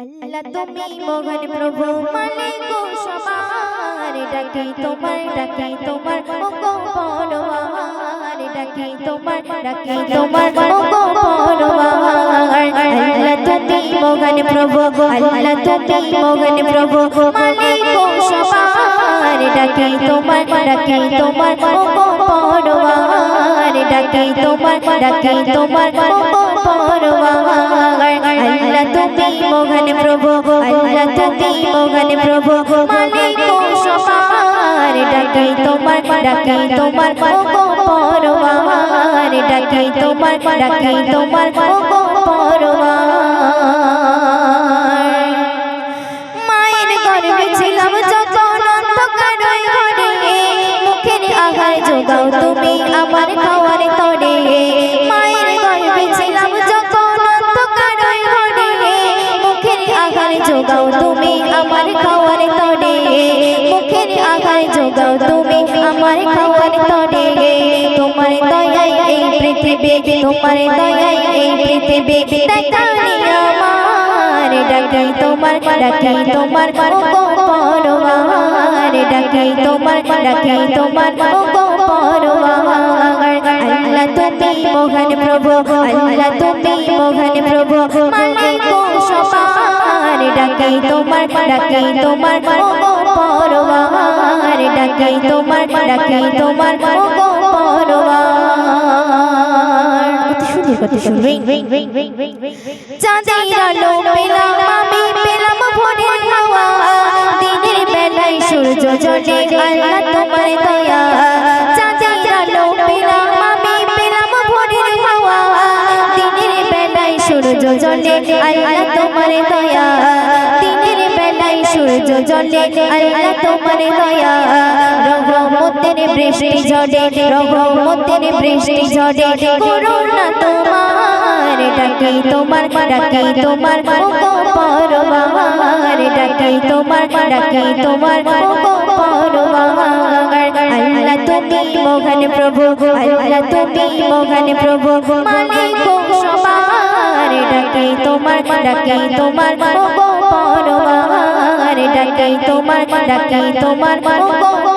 আল্লাহ তুমি মোহন প্রভু মালিক সবার ডাকি তোমার ডাকি তোমার ও গো পরওয়ার ডাকি তোমার ডাকি তোমার ও গো পরওয়ার আল্লাহ তুমি মোহন প্রভু আল্লাহ তুমি মোহন প্রভু মালিক সবার ডাকি তোমার ডাকি তোমার ও গো পরওয়ার ডাকি তোমার ডাকি তোমার আল্লাহ তুমি মোহন প্রভু, আল্লাহ তুমি মোহন প্রভু, মালিক সবার ডাকি তোমার ডাকি তোমার পরওয়ার ডাকি তোমার ডাকি তোমার ও যোগাও তুমি আমার খাওয়ার তরে। মায়ের গর্ভে ছিলাম যখন অন্ধকার ঘরে। মুখের আহার যোগাও তুমি আমার খাওয়ার তরে। মুখের আহার যোগাও তুমি আমার খাওয়ার তরে। তোমার দয়ায় এই পৃথিবী, তোমার দয়ায় এই পৃথিবী। আমার, ডাকি তোমার ডাকি তোমার ও গো তোমার, ডাকি তোমার ও আল্লাহ তুমি মোহন প্রভু আল্লাহ তুমি মোহন প্রভু মালিক সবার ডাকি তোমার ডাকি তোমার ও গো পরওয়ার ডাকি তোমার ডাকি তোমার বেলায় সূর্য আল্লাহ তোমার দয়া। জ্বলে আল্লাহ তোমার দয়া। দিনের বেলায় সূর্য জ্বলে আল্লাহ তোমার দয়া। রহমতের বৃষ্টি ঝড়ে, রহমতের বৃষ্টি ঝড়ে। করুণা তোমার তোমার তোমার তোমার তোমার আল্লাহ তুমি প্রভু, আল্লাহ তুমি প্রভু। মালিক ডাকি তোমার ডাকি তোমার ও গো পরওয়ার ডাকি তোমার ডাকি তোমার ও গো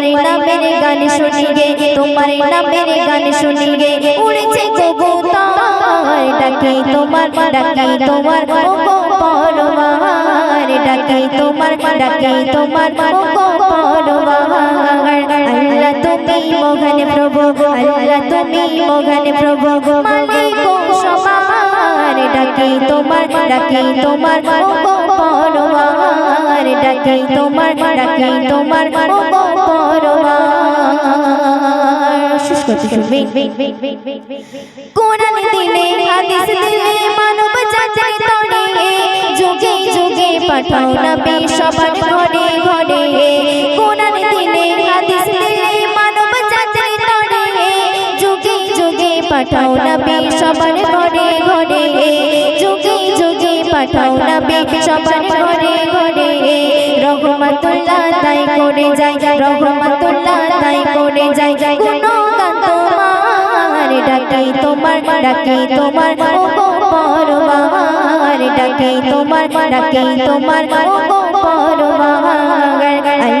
তোমার নামের গান শুনি গে তোমার নামের গান শুনি গে উড়েছে কবুতর ডাকে তোমার ডাকে তোমার গো পরওয়ার তোমার, ডাকে তোমার গো আল্লাহ তুমি মোহন প্রভু, আল্লাহ তুমি মোহন প্রভু। মালিক সবার ডাকে তোমার ডাকে তোমার পরওয়ার ডাকে তোমার ডাকে তোমার কোরআন দিলে, হাদিস দিলে মানব জাতির তরে যুগে যুগে পাঠাও নবী, সবার ঘরে ঘরে। কোরআন দিলে, হাদিস দিলে মানব জাতির তরে যুগে যুগে পাঠাও নবী, সবার ঘরে ঘরে। যুগে যুগে পাঠাও নবী, সবার ঘরে ঘরে। রহমাতুল্লাহ তাই করে যায় রহমাতুল্লাহ তাই করে যায় গুণগান তোমার ডাকে তোমার ডাকে তোমার পরওয়ার ডাকে তোমার ডাকে তোমার পরওয়ার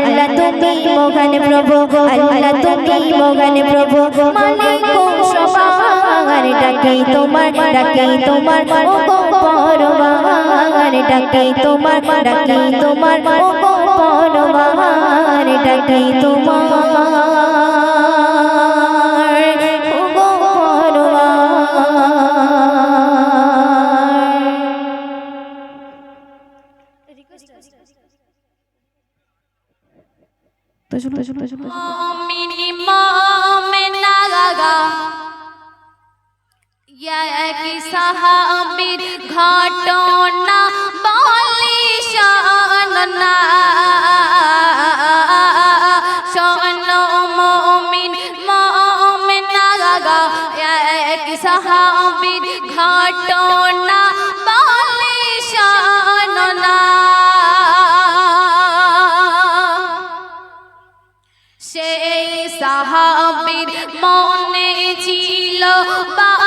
আল্লাহ তুমি মোহন প্রভু, আল্লাহ তুমি মোহন প্রভু, মালিক সবার। ডাকে তোমার ডাকে তোমার ও পরওয়ার ডাকে তোমার ডাকে তোমার ডাকে তোমার ও গো সাহাবির ঘটনা? বলি শোনা ঘটনা সেই সাহাবির মনে ছিল বা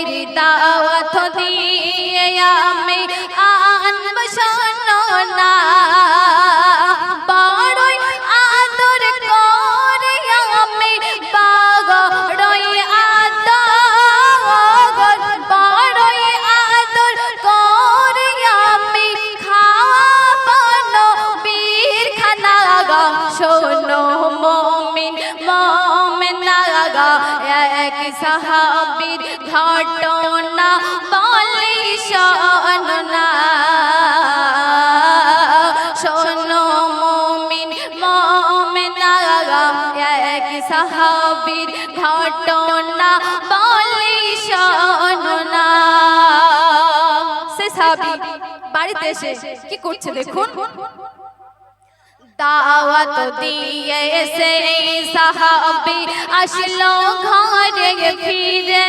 নবীর দাওয়াত দিয়ে আমি আনব শোনা বড়ই আদর করে আমি বাগড়ই আদর। বড়ই আদর করে আমি খাওয়াবো বীর খানা গা। শোনো মমিন, মমিনা গা। এক সাহাবীর ঘটনা বলি শোনা শোনো মমিন, মমিনা এক সাহাবীর ঘটনা বলি শোনা সে সাহাবী বাড়িতে এসে কি করছে দেখুন। দাওয়াত দিয়ে সে সাহাবি আসলো ঘরে ফিরে।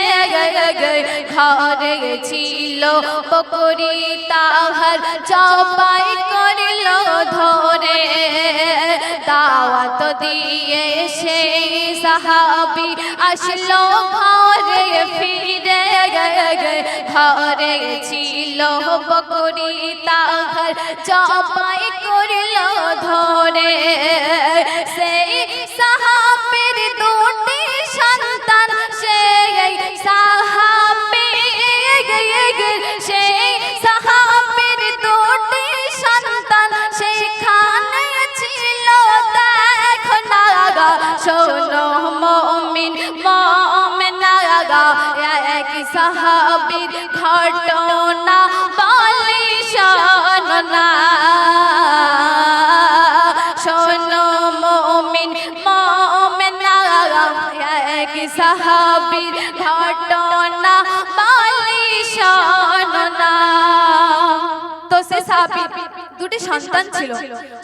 ঘরে ছিল বকরি তাহার চপাই করল ধরে দাওয়াত দিয়ে সে সাহাবি আসলো ঘরে, ফিরে ঘরে। ছিল বকরি তাহার চপাই করল ধরে। সেই সাহাবের সাহাবীর ঘটনা বলি শোনা শোনো মমিন মমিনা, এক সাহাবীর ঘটনা বলি শোনা তো সে সাহাবীর দুটি সন্তান ছিল।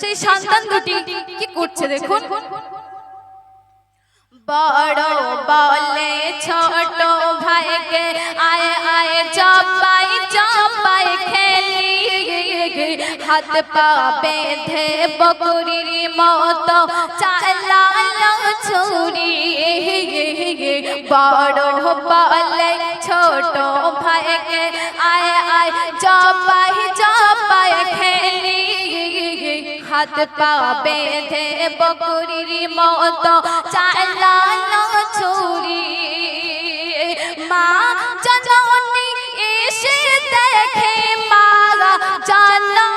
সেই সন্তান দুটি কি করছে দেখুন। বড় বলে হাত পা বেঁধে বকরির মতো চালালো ছুরি। বড় বলে ছোট ভাইকে আয় আয় চপাই চপাই খেলি। হাত পা বেঁধে বকরির মতো চালানো ছুরি। মা জননী এসে দেখে মারা জননী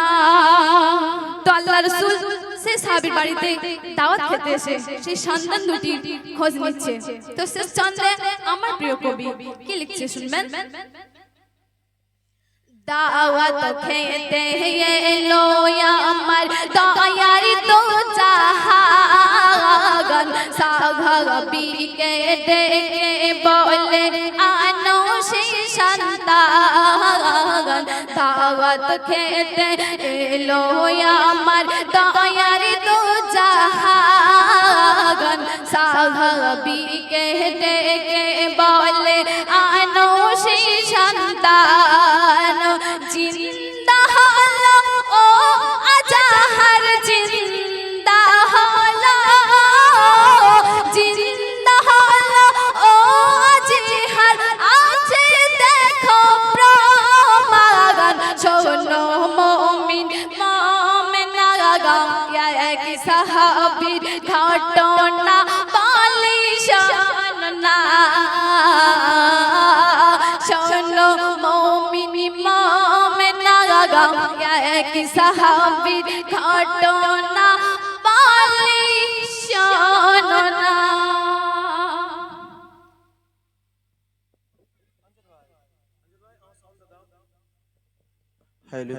রসুল সেই সাহাবীর বাড়িতে দাওয়াত খেতে এসে সেই সন্তান দুটি খোঁজ নিচ্ছে। তো শেষ চন্দ্রে আমার প্রিয় কবি, কি লিখছে শুনবেন? দাওয়াত খেতে এলো আমার দয়ার তো চাহাগন সাঘবিকে ডেকে বলে, আনো সে সন্তান দাওয়াত খেতে এলো আমার দয়ার তো সাহাবি কে ডেকে বলে মৌমিনী মামনা এক সাহাবির ঘটনা বালি শোনা হ্যালো